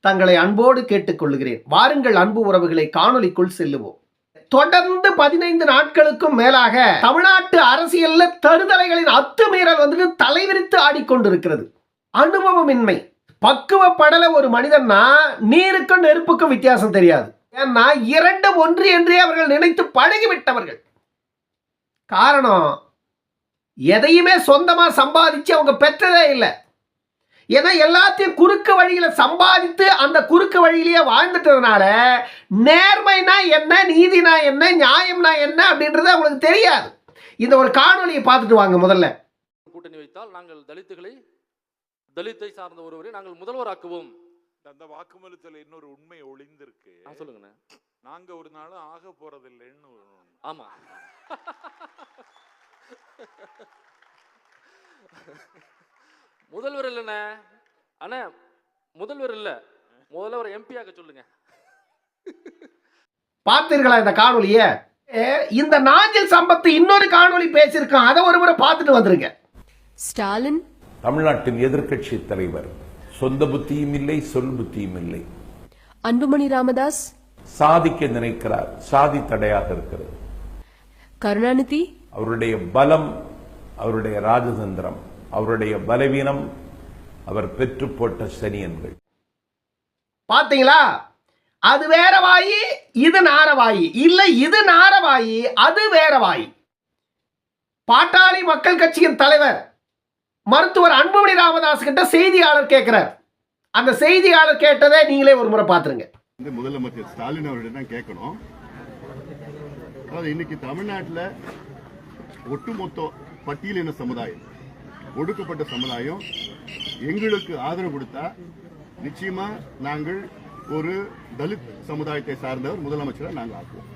தங்களை அன்போடு கேட்டுக்கொள்கிறேன். வாருங்கள் அன்பு உறவுகளை காணொலிக்குள் செல்லுவோம். தொடர்ந்து பதினைந்து நாட்களுக்கும் மேலாக தமிழ்நாட்டு அரசியல்ல தருதலைகளின் அத்துமீறல் வந்துட்டு தலைவிரித்து ஆடிக்கொண்டிருக்கிறது. அனுபவமின்மை. பக்குவப்படல ஒரு மனிதன்னா நீருக்கும் நெருப்புக்கும் வித்தியாசம் தெரியாது. ஏன்னா இரண்டு ஒன்று என்றே அவர்கள் நினைத்து பழகிவிட்டவர்கள். காரணம் எதையுமே சொந்தமா சம்பாதிச்சு அவங்க பெற்றதே இல்லை. ஏன்னா எல்லாத்தையும் குறுக்கு வழியில சம்பாதித்து அந்த குறுக்கு வழியிலேயே வாழ்ந்துட்டதுனால நேர்மைனா என்ன நீதினா என்ன நியாயம்னா என்ன அப்படின்றது அவங்களுக்கு தெரியாது. இந்த ஒரு காணொலியை பார்த்துட்டு வாங்க முதல்ல. கூட்டணி வைத்தால் நாங்கள் தலித்துகளை தலித்தை சார்ந்த ஒருவரை நாங்கள் முதல்வராக்குவோம். அந்த வாக்குமூலத்துல இன்னொரு உண்மை ஒளிந்திருக்கு. சொல்லுங்கண்ணே. நாங்க ஒரு நாளும் ஆக போறதில்லைன்னு. ஆமா. முதல்வர் இல்லைண்ணே. அண்ணே முதல்வர் இல்ல. முதல்வர் எம்பி ஆக்க சொல்லுங்க. பார்த்தீர்களா இந்த காணொலியை ஏ, இந்த நாஞ்சில் சம்பத்து இன்னொரு காணொளி பேசியிருக்கான். அதை ஒரு முறை பார்த்துட்டு வந்துருங்க. ஸ்டாலின். தமிழ்நாட்டின் எதிர்க்கட்சி தலைவர். சொந்த புத்தியும் இல்லை சொல் புத்தியும் இல்லை. அன்புமணி ராமதாஸ். சாதிக்க நினைக்கிறார். சாதி தடையாக இருக்கிறது. கருணாநிதி. அவருடைய பலம் அவருடைய ராஜதந்திரம். அவருடைய பலவீனம் அவர் பெற்று போட்ட சனியன்கள். பார்த்தீங்களா அது வேற வாயி இது நாரவாயி இல்ல இது நாரவாயி அது வேற வாயி. பாட்டாளி மக்கள் கட்சியின் தலைவர் மருத்துவர் அன்புமணி ராமதாஸ் கிட்ட செய்தியாளர் கேட்கிறார் அந்த செய்தியாளர் கேட்டதை நீங்களே ஒரு முறை பார்த்துருங்க வந்து முதலமைச்சர் ஸ்டாலின் அவர்கிட்ட தான் கேட்கணும். அதாவது இன்னைக்கு தமிழ்நாட்டில் ஒட்டுமொத்த பட்டியலின சமுதாயம் ஒடுக்கப்பட்ட சமுதாயம் எங்களுக்கு ஆதரவு கொடுத்தா நிச்சயமா நாங்கள் ஒரு தலித் சமுதாயத்தை சார்ந்தவர் முதலமைச்சரை நாங்கள் ஆக்குவோம்.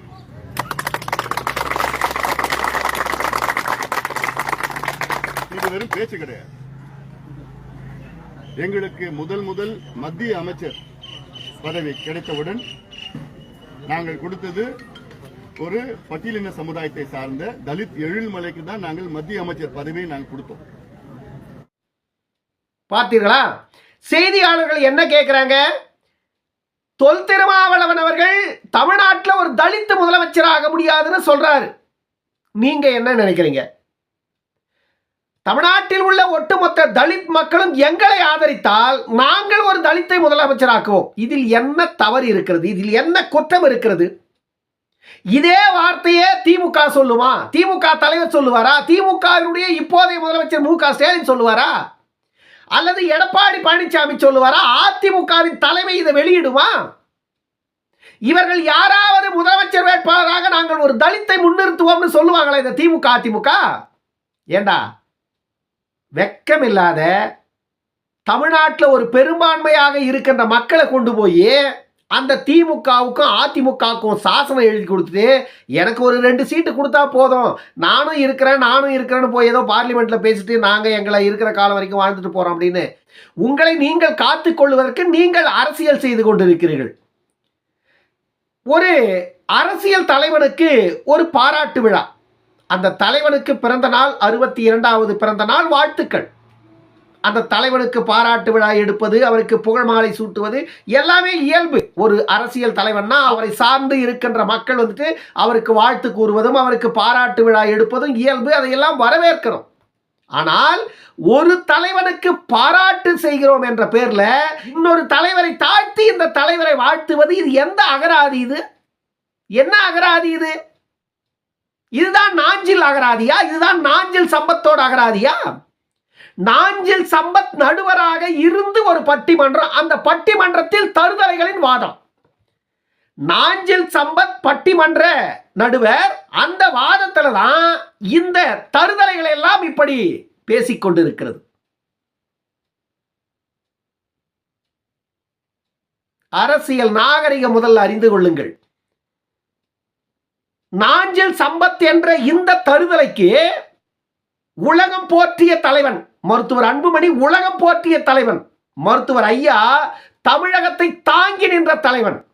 இது வெறும் பேச்சு கிடையாது. எங்களுக்கு முதல் முதல் மத்திய அமைச்சர் பதவி கிடைத்தவுடன் நாங்கள் கொடுத்தது ஒரு பட்டியலின சமுதாயத்தை சார்ந்த தலித் எழில்மலைக்கு தான் நாங்கள் மத்திய அமைச்சர் பதவியை நாங்கள் கொடுத்தோம். பார்த்தீர்களா? செய்தியாளர்கள் என்ன கேட்குறாங்க தொல் திருமாவளவன் அவர்கள் தமிழ்நாட்டில் ஒரு தலித்து முதலமைச்சராக முடியாதுன்னு சொல்றாரு. நீங்க என்ன நினைக்கிறீங்க? தமிழ்நாட்டில் உள்ள ஒட்டுமொத்த தலித் மக்களும் எங்களை ஆதரித்தால் நாங்கள் ஒரு தலித்தை முதலமைச்சராக்குவோம். இதில் என்ன தவறு இருக்கிறது? இதில் என்ன குற்றம் இருக்கிறது? இதே வார்த்தையே திமுக சொல்லுமா? திமுக தலைவர் சொல்லுவாரா? திமுகவினுடைய இப்போதைய முதலமைச்சர் மு க ஸ்டாலின் சொல்லுவாரா? அல்லது எடப்பாடி பழனிசாமி சொல்லுவாரா? அதிமுகவின் தலைமை இதை வெளியிடுமா? இவர்கள் யாராவது முதலமைச்சர் வேட்பாளராக நாங்கள் ஒரு தலித்தை முன்னிறுத்துவோம்னு சொல்லுவாங்களா இந்த திமுக அதிமுக? ஏண்டா? வெக்கம் இல்லாத தமிழ்நாட்டில் ஒரு பெரும்பான்மையாக இருக்கின்ற மக்களை கொண்டு போய் அந்த திமுகவுக்கும் அதிமுகவுக்கும் சாசனம் எழுதி கொடுத்துட்டு எனக்கு ஒரு ரெண்டு சீட்டு கொடுத்தா போதும். நானும் இருக்கிறேன் நானும் இருக்கிறேன்னு போய் ஏதோ பார்லிமெண்ட்டில் பேசிட்டு நாங்கள் எங்களை இருக்கிற காலம் வரைக்கும் வாழ்ந்துட்டு போகிறோம் அப்படின்னு உங்களை நீங்கள் காத்து கொள்வதற்கு நீங்கள் அரசியல் செய்து கொண்டிருக்கிறீர்கள். ஒரு அரசியல் தலைவனுக்கு ஒரு பாராட்டு விழா. அந்த தலைவனுக்கு பிறந்த நாள் அறுபத்தி இரண்டாவது பிறந்த நாள் வாழ்த்துக்கள். அந்த தலைவனுக்கு பாராட்டு விழா எடுப்பது அவருக்கு புகழ் மாலை சூட்டுவது எல்லாமே இயல்பு. ஒரு அரசியல் தலைவன்னா அவரை சார்ந்து இருக்கின்ற மக்கள் வந்துட்டு அவருக்கு வாழ்த்து கூறுவதும் அவருக்கு பாராட்டு விழா எடுப்பதும் இயல்பு. அதையெல்லாம் வரவேற்கிறோம். ஆனால் ஒரு தலைவனுக்கு பாராட்டு செய்கிறோம் என்ற பேர்ல இன்னொரு தலைவரை தாழ்த்தி இந்த தலைவரை வாழ்த்துவது இது எந்த அகராதி இது? என்ன அகராதி இது? இதுதான் நாஞ்சில் அகராதியா? இதுதான் நாஞ்சில் சம்பத்தோட அகராதியா? நாஞ்சில் சம்பத் நடுவராக இருந்து ஒரு பட்டிமன்றம் அந்த பட்டிமன்றத்தில் தருதலைகளின் வாதம். நாஞ்சில் சம்பத் பட்டிமன்ற நடுவர் அந்த வாதத்துல தான் இந்த தருதலைகள் எல்லாம் இப்படி பேசிக்கொண்டிருக்கிறது அரசியல் நாகரிகம் முதல்ல அறிந்து கொள்ளுங்கள். நாஞ்சில் சம்பத் என்ற இந்த தருதலைக்கு உலகம் போற்றிய தலைவன். மருத்துவர் அன்புமணி உலகம் போற்றிய தலைவன். மருத்துவர் ஐயா தமிழகத்தை தாங்கி நின்ற தலைவன்.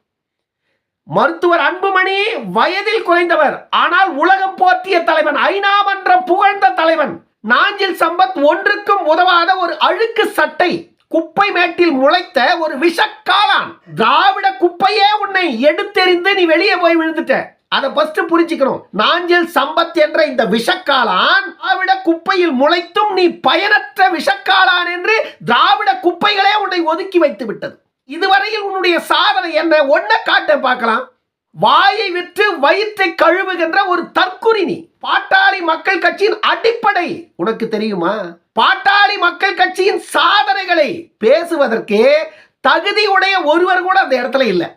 மருத்துவர் அன்புமணி வயதில் குறைந்தவர். ஆனால் உலகம் போற்றிய தலைவன் ஐநா மன்றம் புகழ்ந்த தலைவன். நாஞ்சில் சம்பத் ஒன்றுக்கும் உதவாத ஒரு அழுக்கு சட்டை குப்பை மேட்டில் முளைத்த ஒரு விஷக்காளான். திராவிட குப்பையே உன்னை எடுத்தெறிந்து நீ வெளியே போய் விழுந்துட்ட. அதை ஃபர்ஸ்ட் புரிஞ்சுக்கணும். நாஞ்சில் சம்பத் என்ற இந்த விஷக்காளான் திராவிட குப்பையில் முளைத்தும் நீ பயனற்ற விஷக்காளான் என்று திராவிட குப்பைகளே உன்னை ஒதுக்கி வைத்து விட்டது. இதுவரையில் உன்னுடைய சாதனை என்ன? ஒன்ன காட்ட பார்க்கலாம். வாயை விற்று வயிற்றை கழுவுகின்ற ஒரு தற்குறி நீ. பாட்டாளி மக்கள் கட்சியின் அடிப்படை உனக்கு தெரியுமா? பாட்டாளி மக்கள் கட்சியின் சாதனைகளை பேசுவதற்கு தகுதி உடைய ஒருவர் கூட அந்த இடத்துல இல்லை.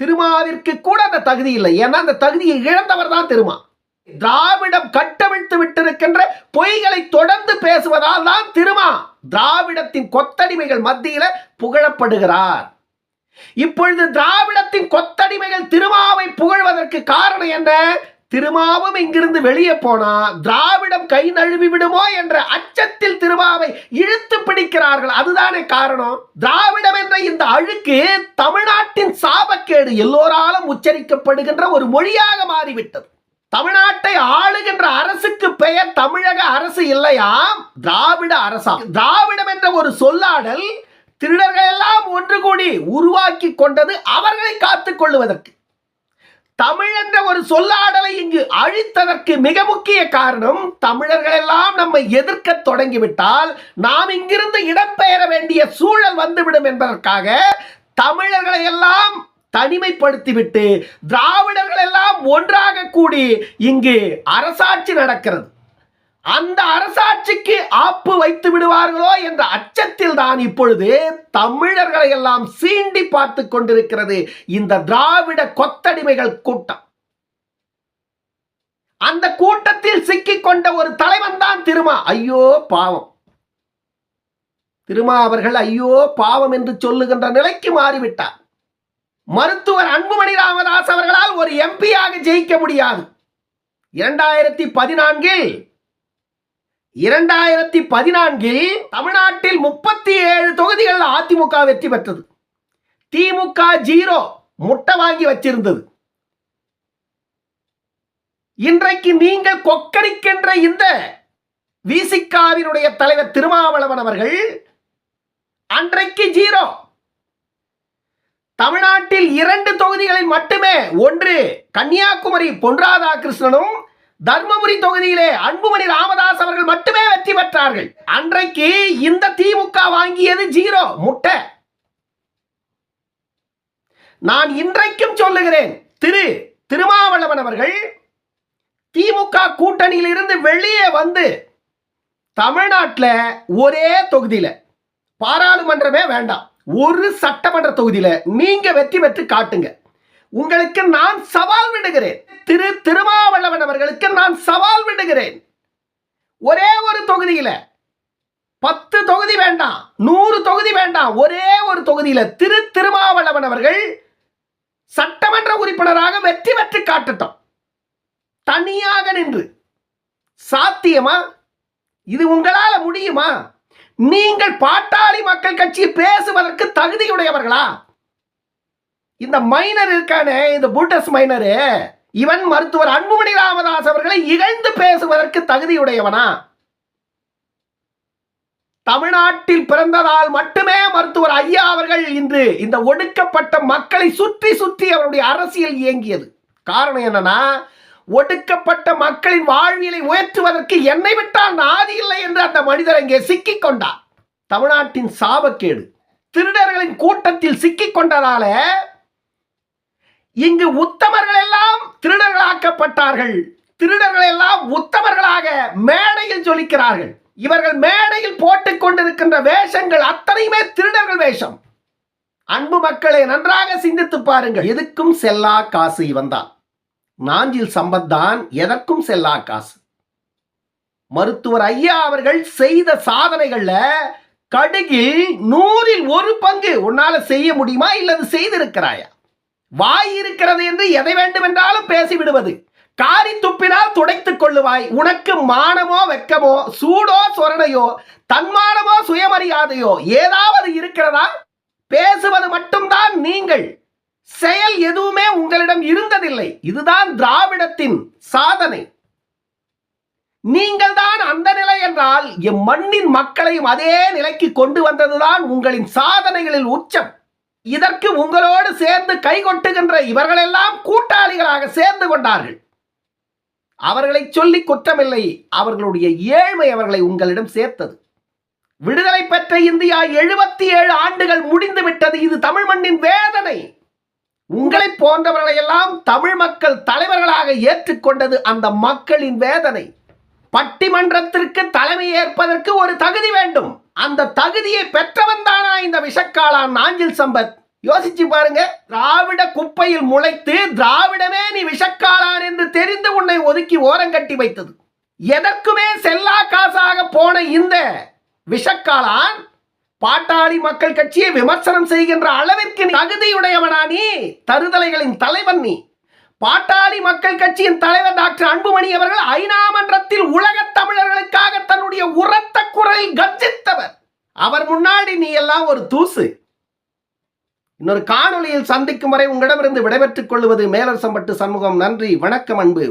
திருமாவிற்கு கூட அந்த தகுதி இல்லை. ஏன்னா அந்த தகுதியை இழந்தவர் தான் திருமா. திராவிடம் கட்டவிழ்த்து விட்டிருக்கின்ற பொய்களை தொடர்ந்து பேசுவதால் தான் திருமா திராவிடத்தின் கொத்தடிமைகள் மத்தியில புகழப்படுகிறார். இப்பொழுது திராவிடத்தின் கொத்தடிமைகள் திருமாவை புகழ்வதற்கு காரணம் என்ன? திருமாவும் இங்கிருந்து வெளியே போனா திராவிடம் கை நழுவி விடுமோ என்ற அச்சத்தில் திருமாவை இழுத்து பிடிக்கிறார்கள். அதுதானே காரணம். திராவிடம் என்ற இந்த அழுக்கு தமிழ்நாட்டின் சாபக்கேடு எல்லோராலும் உச்சரிக்கப்படுகின்ற ஒரு மொழியாக மாறிவிட்டது. தமிழ்நாட்டை ஆளுகின்ற அரசுக்கு பெயர் தமிழக அரசு இல்லையாம் திராவிட அரசா? திராவிடம் என்ற ஒரு சொல்லாடல் திருடர்கள் எல்லாம் ஒன்று கூடி உருவாக்கி கொண்டது அவர்களை காத்துக் கொள்ளுவதற்கு. தமிழ் என்ற ஒரு சொல்லாடலை இங்கு அழித்ததற்கு மிக முக்கிய காரணம் தமிழர்கள் எல்லாம் நம்மை எதிர்க்க தொடங்கிவிட்டால் நாம் இங்கிருந்து இடம்பெயர வேண்டிய சூழல் வந்துவிடும் என்பதற்காக தமிழர்களை எல்லாம் தனிமைப்படுத்திவிட்டு திராவிடர்கள் எல்லாம் ஒன்றாக கூடி இங்கு அரசாட்சி நடக்கிறது. அந்த அரசாட்சிக்கு ஆப்பு வைத்து விடுவார்களோ என்ற அச்சத்தில் தான் இப்பொழுது தமிழர்களை எல்லாம் சீண்டி பார்த்து கொண்டிருக்கிறது இந்த திராவிட கொத்தடிமைகள் கூட்டம். அந்த கூட்டத்தில் சிக்கிக் கொண்ட ஒரு தலைவன் தான் திருமா. ஐயோ பாவம். திருமா அவர்கள் ஐயோ பாவம் என்று சொல்லுகின்ற நிலைக்கு மாறிவிட்டார். மருத்துவர் அன்புமணி ராமதாஸ் அவர்களால் ஒரு எம்பியாக ஜெயிக்க முடியாது. இரண்டாயிரத்தி பதினான்கில் இரண்டாயிரத்தி பதினான்கில் தமிழ்நாட்டில் முப்பத்தி ஏழு தொகுதிகள் அதிமுக வெற்றி பெற்றது. திமுக ஜீரோ முட்டை வாங்கி வச்சிருந்தது. இன்றைக்கு நீங்கள் கொக்கரிக்கின்ற இந்த விசிகாவினுடைய தலைவர் திருமாவளவன் அவர்கள் அன்றைக்கு ஜீரோ. தமிழ்நாட்டில் இரண்டு தொகுதிகளில் மட்டுமே ஒன்று கன்னியாகுமரி பொன் ராதாகிருஷ்ணனும் தர்மபுரி தொகுதியிலே அன்புமணி ராமதாஸ் அவர்கள் மட்டுமே வெற்றி பெற்றார்கள். அன்றைக்கு இந்த திமுக வாங்கியது ஜீரோ முட்டை. நான் இன்றைக்கும் சொல்லுகிறேன் திரு திருமாவளவன் அவர்கள் திமுக கூட்டணியில் இருந்து வெளியே வந்து தமிழ்நாட்டில் ஒரே தொகுதியில் பாராளுமன்றமே வேண்டாம். ஒரு சட்டமன்ற தொகுதியில் நீங்க வெற்றி பெற்று காட்டுங்க. உங்களுக்கு நான் சவால் விடுகிறேன். திரு திருமாவளவன் அவர்களுக்கு நான் சவால் விடுகிறேன். ஒரே ஒரு தொகுதியில் பத்து தொகுதி வேண்டாம் நூறு தொகுதி வேண்டாம். ஒரே ஒரு தொகுதியில் திரு திருமாவளவன் அவர்கள் சட்டமன்ற உறுப்பினராக வெற்றி பெற்று காட்டட்டும். தனியாக நின்று. சாத்தியமா? இது உங்களால முடியுமா? நீங்கள் பாட்டாளி மக்கள் கட்சி பேசுவதற்கு தகுதியுடையவர்களா? இந்த மைனர் இருக்கானே இந்த பூட்டஸ் மைனரு இவன் மருத்துவர் அன்புமணி ராமதாஸ் அவர்களை இகழ்ந்து பேசுவதற்கு தகுதியுடையவனா? தமிழ்நாட்டில் பிறந்ததால் மட்டுமே மருத்துவர் ஐயா அவர்கள் இன்று இந்த ஒடுக்கப்பட்ட மக்களை சுற்றி சுற்றி அவருடைய அரசியல் இயங்கியது. காரணம் என்னன்னா ஒடுக்கப்பட்ட மக்களின் வாழ்வியலை உயர்த்துவதற்கு என்னை விட்டால் நாதி இல்லை என்று அந்த மனிதர் அங்கே சிக்கிக் கொண்டார். தமிழ்நாட்டின் சாபக்கேடு. திருடர்களின் கூட்டத்தில் சிக்கிக் கொண்டதால இங்கு உத்தமர்கள் எல்லாம் திருடர்களாக்கப்பட்டார்கள். திருடர்கள் எல்லாம் உத்தமர்களாக மேடையில் ஜொலிக்கிறார்கள். இவர்கள் மேடையில் போட்டுக் கொண்டிருக்கின்ற வேஷங்கள் அத்தனையுமே திருடர்கள் வேஷம். அன்பு மக்களை நன்றாக சிந்தித்து பாருங்கள். எதுக்கும் செல்லா காசு இவன் தான். நாஞ்சில் சம்பத் தான் எதற்கும் செல்லா காசு. மருத்துவர் ஐயா அவர்கள் செய்த சாதனைகள்ல கடுகில் நூறில் ஒரு பங்கு உன்னால செய்ய முடியுமா? இல்லது செய்திருக்கிறாயா? வாய் இருக்கிறது என்று எதை வேண்டுமென்றாலும் பேசிவிடுவது. காரி துப்பினால் துடைத்துக் கொள்ளுவாய். உனக்கு மானமோ வெக்கமோ சூடோ சொரணையோ தன்மானமோ சுயமரியாதையோ ஏதாவது இருக்கிறதா? பேசுவது மட்டும்தான் நீங்கள். செயல் எதுவுமே உங்களிடம் இருந்ததில்லை. இதுதான் திராவிடத்தின் சாதனை. நீங்கள் தான் அந்த நிலை என்றால் எம் மண்ணின் மக்களையும் அதே நிலைக்கு கொண்டு வந்ததுதான் உங்களின் சாதனைகளில் உச்சம். இதற்கு உங்களோடு சேர்ந்து கைகொட்டுகின்ற இவர்களெல்லாம் கூட்டாளிகளாக சேர்ந்து கொண்டார்கள். அவர்களை சொல்லி குற்றமில்லை. அவர்களுடைய ஏழ்மை அவர்களை உங்களிடம் சேர்த்தது. விடுதலை பெற்ற இந்தியா எழுபத்தி ஏழு ஆண்டுகள் முடிந்து விட்டது. இது தமிழ் மண்ணின் வேதனை. உங்களை போன்றவர்களை எல்லாம் தமிழ் மக்கள் தலைவர்களாக ஏற்றுக்கொண்டது அந்த மக்களின் வேதனை. பட்டிமன்றத்திற்கு தலைமை ஏற்பதற்கு ஒரு தகுதி வேண்டும். அந்த தகுதியை பெற்றவன் தானா இந்த விஷக்காளான் நாஞ்சில் சம்பத்? யோசிச்சு பாருங்க. திராவிட குப்பையில் முளைத்து திராவிடமே நீ விஷக்காளான் என்று தெரிந்து உன்னை ஒதுக்கி ஓரங்கட்டி வைத்தது. எதற்குமே செல்லா காசாக போன இந்த விஷக்காளான் பாட்டாளி மக்கள் கட்சியை விமர்சனம் செய்கின்ற அளவிற்கு நீ தகுதியுடையவனா நீ? தருதலைகளின் தலைவன் நீ. பாட்டாளி மக்கள் கட்சியின் தலைவர் டாக்டர் அன்புமணி அவர்கள் ஐநா மன்றத்தில் உலகத் தமிழர்களுக்காக தன்னுடைய உரத்த குரலில் கர்ஜித்தவர். அவர் முன்னாடி நீ எல்லாம் ஒரு தூசு. இன்னொரு காணொலியில் சந்திக்கும் வரை உங்களிடமிருந்து விடைபெற்றுக் கொள்வது மேலர் சம்பட்டு சண்முகம். நன்றி வணக்கம் அன்பு.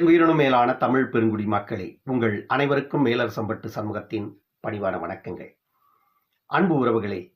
உயிரினும் மேலான தமிழ் பெருங்குடி மக்களே உங்கள் அனைவருக்கும் மேலர் சம்பட்டு சண்முகத்தின் பணிவான வணக்கங்கள். அன்பு உறவுகளே